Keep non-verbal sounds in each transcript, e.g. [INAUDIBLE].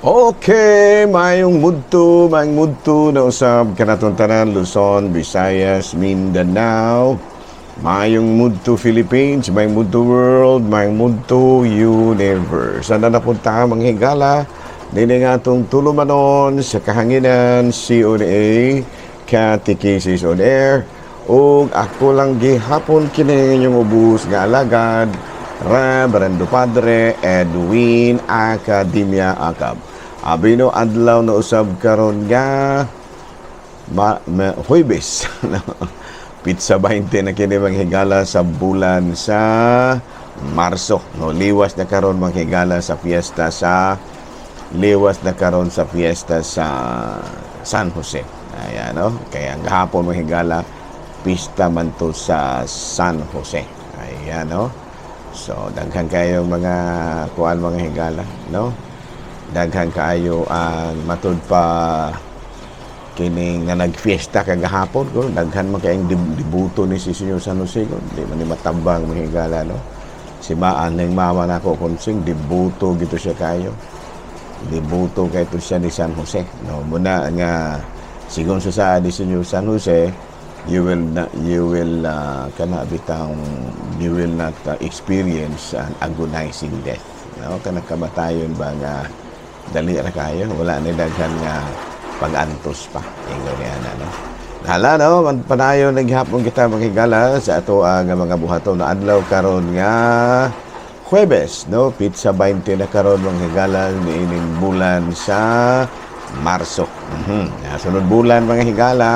Okay, mayong mudto, mayong mudto na usab kanatong tanan Luzon, Visayas, Mindanao. Mayong mudto Philippines, mayong mudto world, mayong mudto universe. Ano na punta mga higala? Dili nga tulumanon sa kahanginan COA, Catechesis on Air. O ako lang gihapon kini inyong ubus nga alagad, Reverendo Padre Edwin Academia Akab. Abino adlaw na usab karon nga ma, ma, Huwebes. [LAUGHS] Pizza 20 na kini manghigala sa bulan sa Marso. No, liwas na karon manghigala sa fiesta sa liwas na karon sa fiesta sa San Jose. Ayan, no? Kaya ang hapon manghigala pista man to sa San Jose. Ayan, no? So, daghan kayo mga kuan mga higala, no? Daghan kaayo ang matud pa kining nga nagfiesta kagahapon ko daghan man kayong dib- dibuto ni si Senyor San Jose ko di man ni matambang mga higala no? Si Maan ning mama nako konsing dibuto gito siya kayo dibuto kay to siya ni San Jose. No muna nga sigon sa sa di Senyor San Jose you will not, you will uh, kana bitang you will not uh, experience an agonizing death. No kana kamatayon ba nga dali ra kayo. Wala ni daghan nga pag-antos pa. Ingon niya na no? Hala no, panayo naghapon kita maghigala sa ato ang mga buhaton. Na adlaw karon nga Huwebes, no? Pizza 20 na karon manghigala ni ining bulan sa Marso. Mhm. Mm sunod bulan mga higala,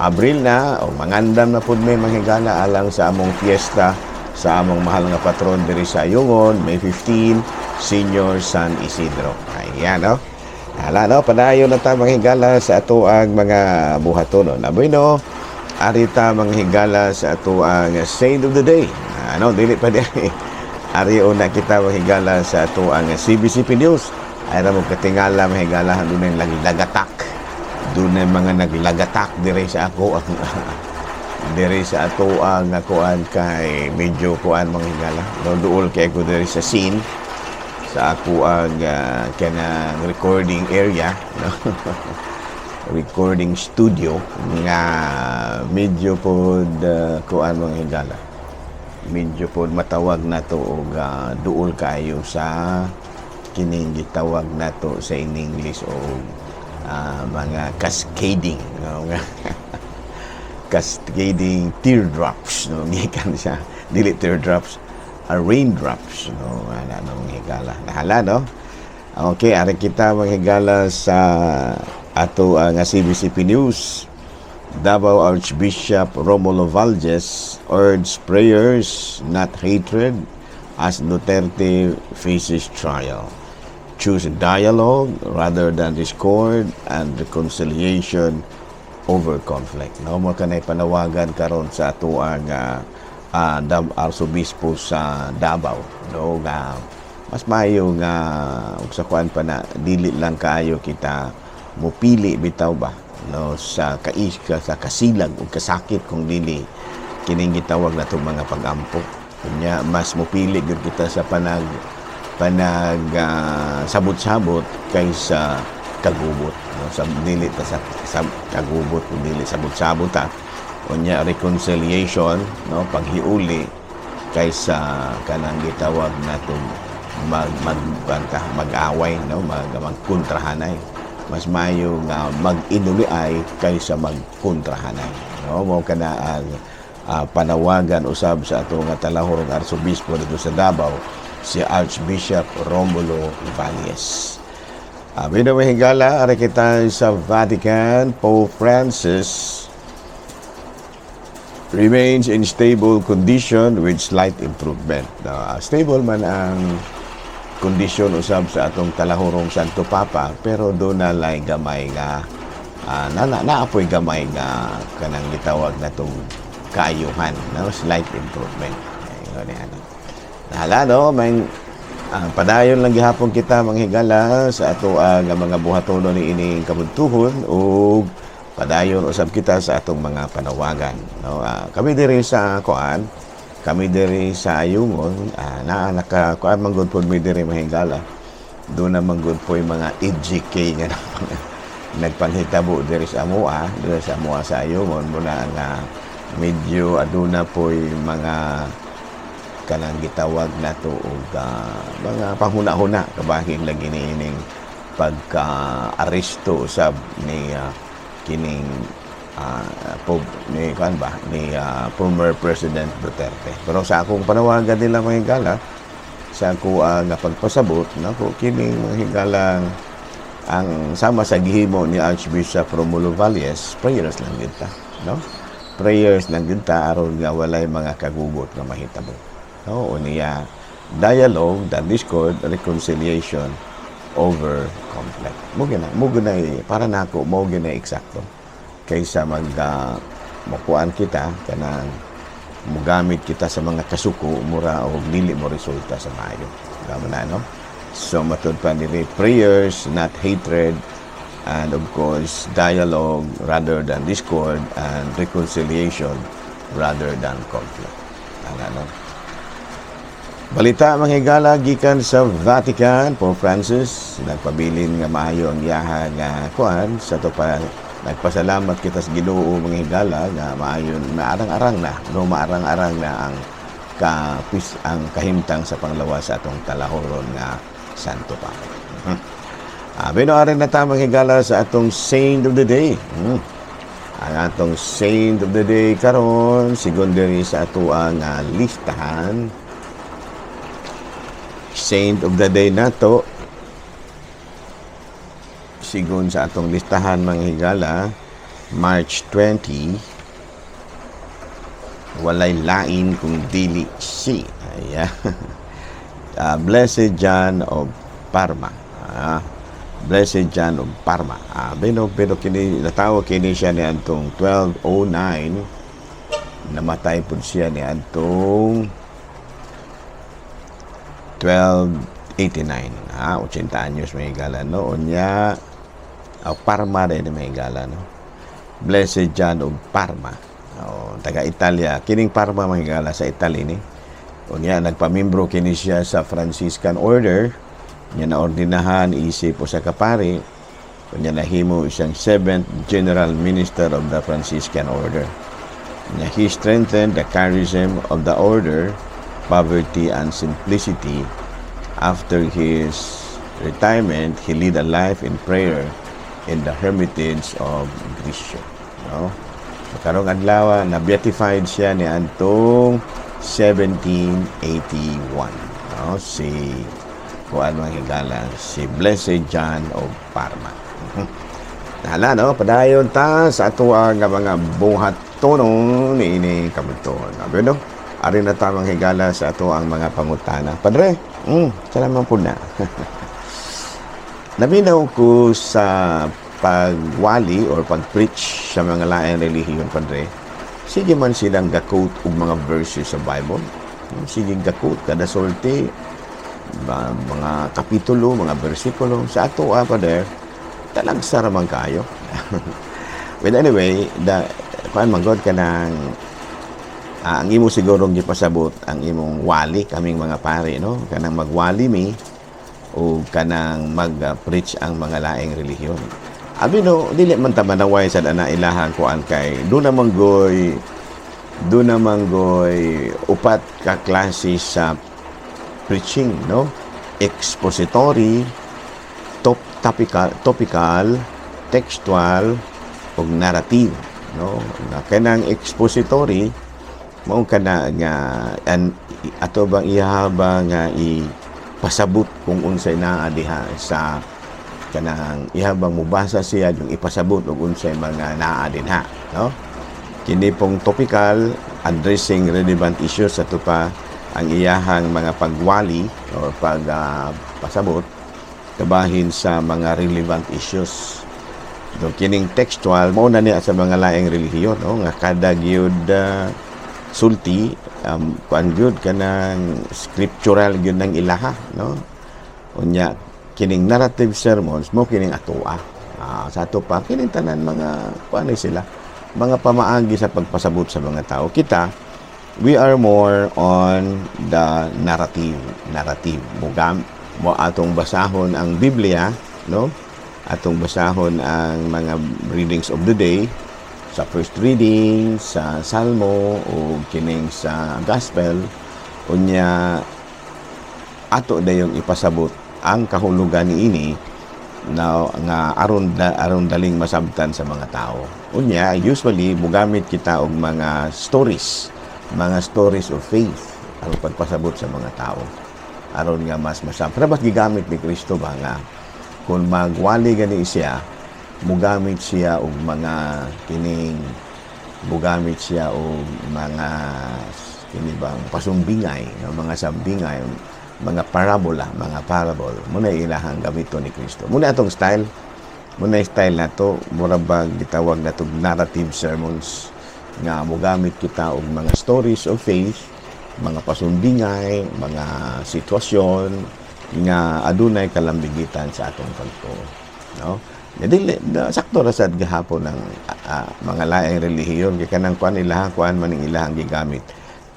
Abril na o mangandam na pud may manghigala alang sa among fiesta sa among mahal nga patron diri sa Ayungon, May 15, Senior San Isidro. Ayan, no? Hala, no? Padayon na ta manghigala sa ato ang mga buhaton. No? Naboy, no? Arita manghigala sa ato ang Saint of the Day. Ano, dili pa di. [LAUGHS] Ari una kita mahigala sa ato ang CBCP News. Ay ra mo katingala mahigala doon ang naglagatak. Doon [LAUGHS] ang mga naglagatak dire sa ako ang dire sa ato ang kuan kay medyo kuan manghigala. No duol kay ko dire sa scene sa ako ang uh, kanang recording area no? [LAUGHS] recording studio nga medyo pod uh, kuan manghigala medyo po matawag na to og uh, duol kayo sa kining gitawag na to sa in English o uh, mga cascading no? [LAUGHS] cascading teardrops no gikan siya dili teardrops a raindrops no ana nang higala nahala no okay ari kita maghigala sa ato uh, nga CBCP News Davao Archbishop Romulo Valles urged prayers, not hatred, as Duterte faces trial. Choose dialogue rather than discord and reconciliation over conflict. No mo kanay panawagan karon sa ato ang uh, uh, Arsobispo sa Davao. No? Nga mas maayo nga ug sa kuan pa na dili lang kaayo kita mupili bitaw ba? No sa kais ka sa kasilag ug kasakit kung dili kining gitawag na mga pagampo. Kunya mas mopili gyud kita sa panag panag uh, sabot-sabot kaysa kagubot no? Sa dili ta sa, sa kagubot kung dili sabot-sabot ta kunya reconciliation no paghiuli kaysa kanang gitawag natong mag mag mag-away no mag magkontrahanay mas mayo nga mag-inuli ay kaysa magkontrahanay. No, mo kana ang uh, panawagan usab sa ato nga talahorong arsobispo dito sa Davao si Archbishop Romulo Valles. Uh, Binawahingala, ari kita sa Vatican, Pope Francis remains in stable condition with slight improvement. Uh, stable man ang kondisyon usab sa atong talahurong Santo Papa pero do na lay gamay nga uh, na, na naapoy gamay nga kanang gitawag na tong kaayuhan no slight improvement. Ayun ni ano nahala no? May uh, padayon lang gihapon kita manghigala sa ato uh, mga buhatono ni ining kabuntuhon ug padayon usab kita sa atong mga panawagan. No uh, kami diri sa kuan kami diri sa Ayungon uh, na naka kuan man gud pod mi diri mahingala doon naman good po yung mga EGK nga [LAUGHS] nagpanghitabo diri sa Amua, diri sa Amua sa Ayumon mula nga medyo aduna po yung mga kanang gitawag na to og ah, mga panghuna-huna kabahing lagi ni ining pagka-aresto usab ni ah, kining ah, po ni kan ba ni ah, former President Duterte. Pero sa akong panawagan nila mga higala sa ako ah, nga pagpasabot nako kining mga higalang ang sama sa gihimo ni Archbishop Romulo Valles, prayers lang gyud ta, no? Prayers lang ta aron nga walay mga kagugot nga mahitabo. No, o niya dialogue, the discord, reconciliation over conflict. Mo gina, mo gina para nako mo gina eksakto. Kaysa mag uh, makuan kita kanang mugamit kita sa mga kasuko mura o dili mo resulta sa maayo. Tama na, no? So, matod pa nila, prayers, not hatred, and of course, dialogue rather than discord, and reconciliation rather than conflict. Ano, no? Balita mga higala gikan sa Vatican, Pope Francis nagpabilin nga maayo ang yaha nga kuan sa to pa nagpasalamat kita sa Ginoo mga higala nga maayon maarang-arang na no maarang-arang na ang kapis ang kahimtang sa panglawas sa atong talahoron nga Santo Papa. Hmm. Abi no aring na tamang higala sa atong Saint of the Day. Hmm. Ang atong Saint of the Day karon secondary sa ato ang uh, listahan Saint of the Day nato sigon sa atong listahan mga higala March 20 walay lain kung dili si. Ayan. uh, [LAUGHS] Blessed John of Parma. Ah, Blessed John of Parma. Ah, pero, pero kini natawa kini siya ni antong 1209 namatay po siya ni antong 1289 ah 80 anyos may higala no unya oh, Parma rin may higala no? Blessed John of Parma. Oh, taga Italia kining Parma may higala sa Italy ni. Unya nagpamimbro kini siya sa Franciscan Order. Niya na ordinahan isip o sa kapari. Unya nahimo isang 7th General Minister of the Franciscan Order. Niya he strengthened the charism of the order poverty and simplicity. After his retirement, he led a life in prayer in the hermitage of Grisio. No? So, karong adlaw na beatified siya ni antong 1781. No? Si kuan mga higala, si Blessed John of Parma. [LAUGHS] Hala no, padayon ta sa ato ang mga buhat tono ni ini kamuton. Abi no? Ari na tamang higala sa ato ang mga pangutana. Padre, mm, salamat po na. [LAUGHS] Naminaw ko sa pagwali or pag-preach sa mga laing relihiyon, Padre. Sige man silang gakot og mga verses sa Bible. Sige gakot kada sorte mga kapitulo, mga bersikulo sa ato ah, Padre. Talang saraman kayo. [LAUGHS] But anyway, the, paan magod ka ng Ah, ang imo siguro gipasabot ang imong wali kaming mga pare no? Kanang magwali mi o kanang mag-preach ang mga laing relihiyon. Abi no dili man ta manaway sa ana ilahan ko an kay do naman goy do naman goy upat ka klase sa preaching no? Expository top topical topical textual ug narrative no? Na kanang expository mao ka na nga an ato bang ihaba nga i pasabot kung unsay naa diha sa kanang ihabang mubasa siya yung ipasabot og unsay mga naa dinha no? Kini pong topical addressing relevant issues sa pa ang iyahang mga pagwali o pag uh, pasabot kabahin sa mga relevant issues. Do kining textual mao na niya sa mga laing relihiyon no? Nga kada gyud uh, sulti um, kuan gyud kanang scriptural gyud nang ilaha no? Unya kining narrative sermons mo kining atoa ah, sa ato pa kining tanan mga kuan sila mga pamaagi sa pagpasabot sa mga tao. Kita we are more on the narrative narrative. Mugam mo atong basahon ang Biblia no? Atong basahon ang mga readings of the day sa first reading sa Salmo o kining sa Gospel unya ato dayong ipasabot ang kahulugan ni ini na nga aron da, aron daling masabtan sa mga tao. Unya usually mugamit kita og mga stories, mga stories of faith aron pagpasabot sa mga tao. Aron nga mas masab. Pero gigamit ni Kristo ba nga kung magwali gani siya, mugamit siya og mga kining mugamit siya og mga kini bang pasumbingay, no? mga sambingay, mga parabola, mga parable, muna ilahang gamito ni Kristo. Muna atong style, muna style na to, mura ba gitawag na to narrative sermons nga mogamit kita og mga stories of faith, mga pasumbingay, mga sitwasyon nga adunay kalambigitan sa atong pagtuo. No? Na dili na, sakto ra sad gahapon ng ah, mga laing relihiyon. Kay kanang kuan ilahang kuan man ning ilahang gigamit.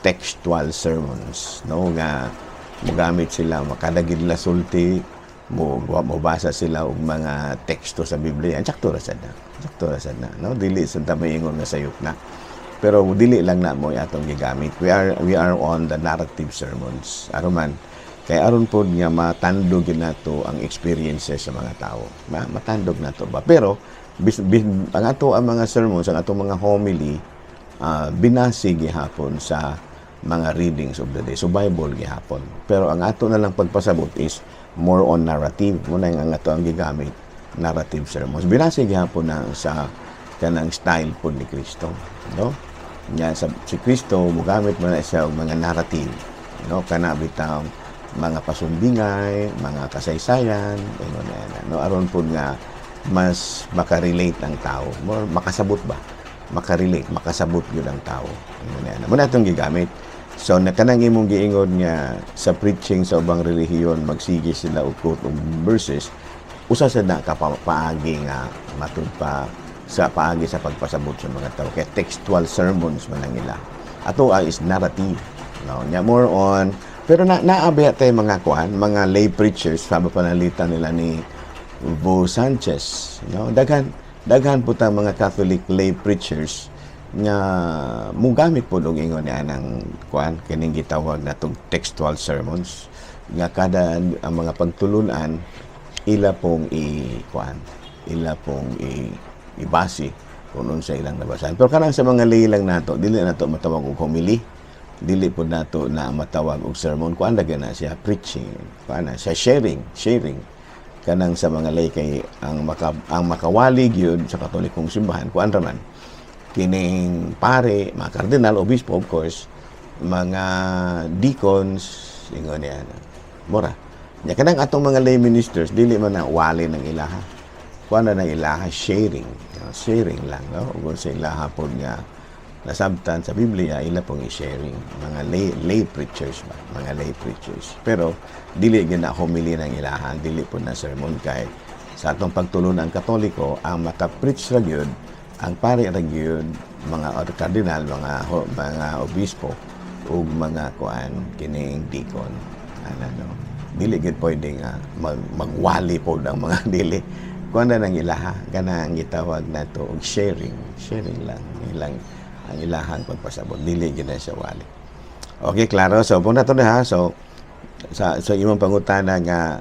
Textual sermons no nga mogamit sila. Makadagid la sulti mo mo basa sila og mga teksto sa Biblia. Sakto ra sad na. Sakto ra sad na no? Dili sa tamaingon nga sayop na. Pero dili lang na mo atong gigamit. We are we are on the narrative sermons. Aron man kay aron pod nga matandog yun nato ang experiences sa mga tao Ma, matandog nato ba pero bis, bis, ang ato ang mga sermons ang ato mga homily ah, binasi gihapon sa mga readings of the day. So Bible gihapon. Pero ang ato na lang pagpasabot is more on narrative. Muna yung ang ato ang gigamit narrative sermons. Binasi gihapon na sa kanang style po ni Kristo. No? Nya sa si Kristo mugamit mo na siya mga narrative. No? Kana mga pasumbingay, mga kasaysayan, ingon na yan. No, aron po nga mas makarelate ang tao. More makasabot ba? makarelate, makasabot yun ang tao. Ingon na. Muna itong gigamit. So, nakanang imong giingon nga sa preaching sa ubang relihiyon, magsige sila og quote og verses, usa sa na kapaagi nga matud pa sa paagi sa pagpasabot sa mga tao. Kaya textual sermons man ang ila. Ato ay is narrative. No? Nya more on, pero na naabi tayo mga kuan, mga lay preachers, sabi panalitan nila ni Bo Sanchez. No? Daghan, daghan po ta mga Catholic lay preachers nga mugamit po og ingon niya ng kuan kining gitawag natong textual sermons nga kada ang mga pagtulunan ila pong i kuan ila pong i ibasi kung sa ilang nabasahan pero kanang sa mga lay lang nato dili nato matawag og homily dili po nato na matawag og sermon. Kuan lagi na siya? Preaching. Kuan na siya? Sharing. Sharing. Kanang sa mga lay kay ang maka, ang makawalig yun sa katolikong simbahan. Kuan raman kining pare mga kardinal obispo of course mga deacons ingon niya mora nya kanang atong mga lay ministers dili man na wali ng ilaha. Kuan na ng ilaha? Sharing. Sharing lang no? Ug sa ilaha pod nga nasabtan sa Biblia ila pong i-sharing. Mga lay, lay preachers ba? Mga lay preachers. Pero dili gyud na homily ng ilahan. Dili po na sermon kay sa atong pagtulon ang katoliko ang maka-preach ra gyud ang pare ra gyud mga cardinal mga mga obispo ug mga kuan kining deacon. Ano no? Dili gyud pwede nga mag, magwali po ang mga [LAUGHS] dili. Kuan na nang ilaha kana ang gitawag nato og sharing. Sharing lang ilang ang ilahang pagpasabot dili gyud siya wali. Okay klaro. So punta to na ha? So sa sa imong pangutana nga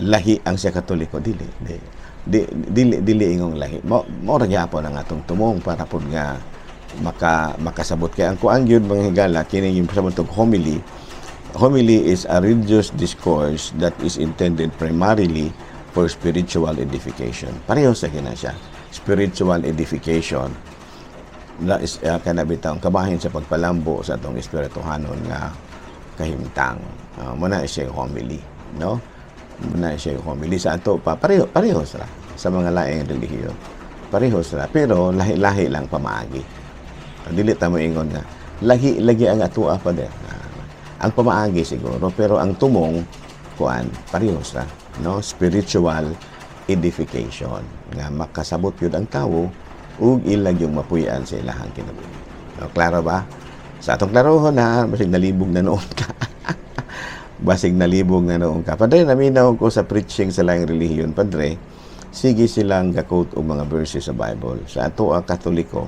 lahi ang siya katoliko dili di, di, dili dili ingong lahi. Mo mo ra gyapon ang atong tumong para pud nga maka makasabot. Kay ang kuang gyud mga higala kini yung pasabot og homily. Homily is a religious discourse that is intended primarily for spiritual edification. Pareho sa kina siya. Spiritual edification na is uh, kanabitaw kabahin sa pagpalambo sa atong espirituhanon nga kahimtang. Uh, muna siya homily no? Muna siya homily sa ato. Pa pareho pareho sila sa mga laing relihiyon. Pareho sila pero lahi-lahi lang pamaagi. Dili ta mo ingon nga lahi lagi ang atua pa der ang pamaagi siguro pero ang tumong kuan pareho sila no? Spiritual edification nga makasabot yun ang tawo ug ilag yung mapuyan sa ilahang kinabuhi. No, klaro ba? Sa atong klarohon na, masig nalibog na noon ka. [LAUGHS] basig nalibog na noong ka. Padre, naminaw ko sa preaching sa laing relihiyon, Padre, sige silang gakot og mga verses sa Bible. Sa ato ang Katoliko,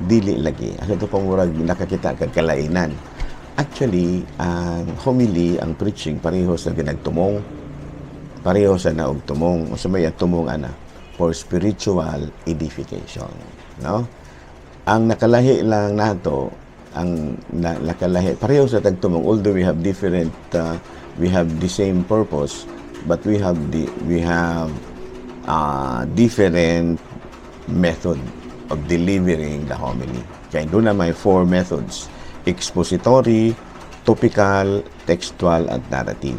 dili lagi. Ang ito pang murag nakakita kag kalainan. Actually, ang homily, ang preaching, pareho sa ginagtumong, pareho sa naog tumong, o sa may tumong ana, for spiritual edification. No? Ang nakalahi lang nato, ang na, nakalahi, pareho sa tagtumong, although we have different, uh, we have the same purpose, but we have the, we have uh, different method of delivering the homily. Kaya doon na may four methods. Expository, topical, textual, at narrative.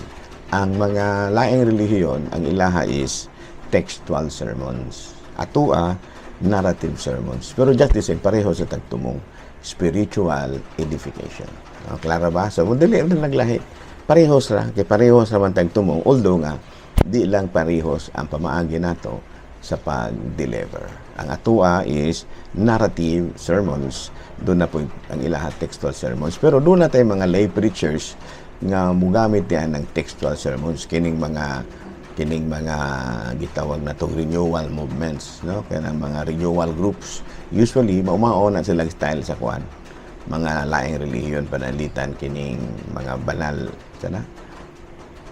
Ang mga laing relihiyon, ang ilaha is textual sermons. Atua, narrative sermons. Pero just the same, pareho sa tagtumong spiritual edification. No, klaro ba? So, dili rin naglahi. Parehos ra, kay parehos naman tagtumong. Although nga, di lang parehos ang pamaagi nato sa pag-deliver. Ang atua is narrative sermons. Doon na po ang ilahat textual sermons. Pero doon na tayo mga lay preachers nga mugamit yan ng textual sermons kining mga kining mga gitawag na tong renewal movements no? Kaya mga renewal groups. Usually maumao na silang style sa kwan. Mga laing relihiyon panalitan kining mga banal sana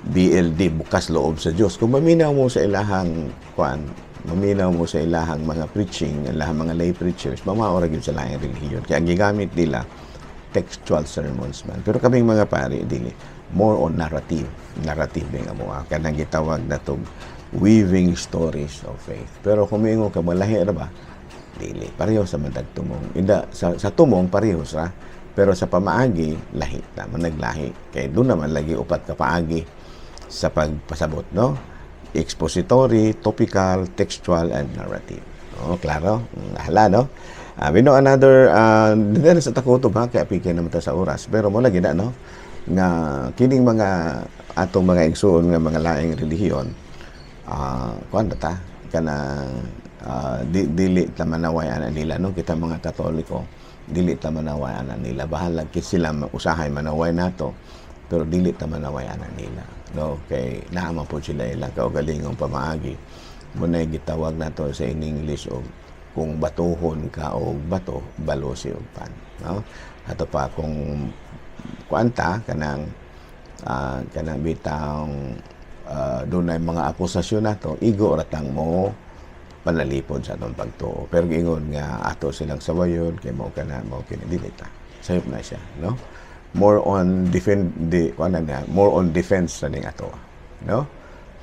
BLD bukas loob sa Dios kung maminaw mo sa ilahang kwan maminaw mo sa ilahang mga preaching ilahang mga lay preachers mamao ra gyud sa laing relihiyon. Ang gigamit nila textual sermons man. Pero kaming mga pari dili more on narrative narrative nga mo kanang gitawag na tong weaving stories of faith. Pero kung mingo ka malahi ra ba? Dili pareho sa matag tumong. Inda sa, sa tumong pareho ra pero sa pamaagi lahi ta man naglahi kay doon naman lagi upat ka paagi sa pagpasabot no? Expository topical textual and narrative. Oh klaro? Hala no? Uh, we know another uh, dili sa takutob ha? Kaya pikir naman ta sa oras. Pero mo lagi na no nga kining mga atong mga igsoon nga mga laing relihiyon ah kuan ta? Kana ah, di, dili ta manaway ana nila no? Kita mga katoliko dili ta manaway ana nila. Bahala kit sila usahay manaway nato pero dili ta manaway ana nila. No? Kay naama po sila ilang kaugalingong pamaagi. Mo na gitawag nato sa in English og kung batuhon ka og bato balosi og pan no? Ato pa kung kuanta kanang ah, kanang bitang uh, doon ay mga akusasyon nato igo ratang mo panalipod sa atong pagtuo. Pero ingon nga ato silang sawayon kay mo kana mo kini dili ta. Sayop na siya no? More on defend di kuan na more on defense na ning ato no?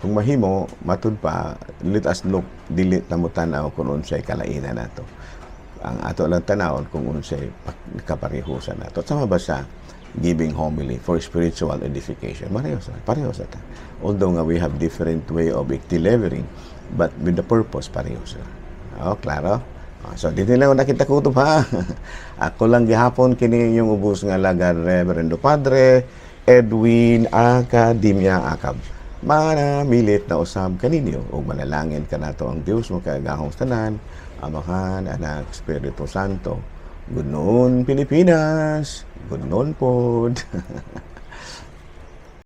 Kung mahimo matud pa let us look dili na mo tan-aw kung unsay kalainan nato ang ato lang tanawon kung unsay pak- kaparehusan nato. Sama ba sa giving homily for spiritual edification. Pareho sa pareho sa ta. Although nga we have different way of delivering but with the purpose pareho sa oh klaro? Ah, so dito lang nakita kutob ha [LAUGHS] ako lang gihapon kini yung ubos nga lagar Reverendo Padre Edwin Academia Akab mana milit na usab kaninyo ug manalangin kanato ang Dios mo kagahong tanan Amahan, Anak, Espiritu Santo. Good noon, Pilipinas. Good noon, pod. [LAUGHS]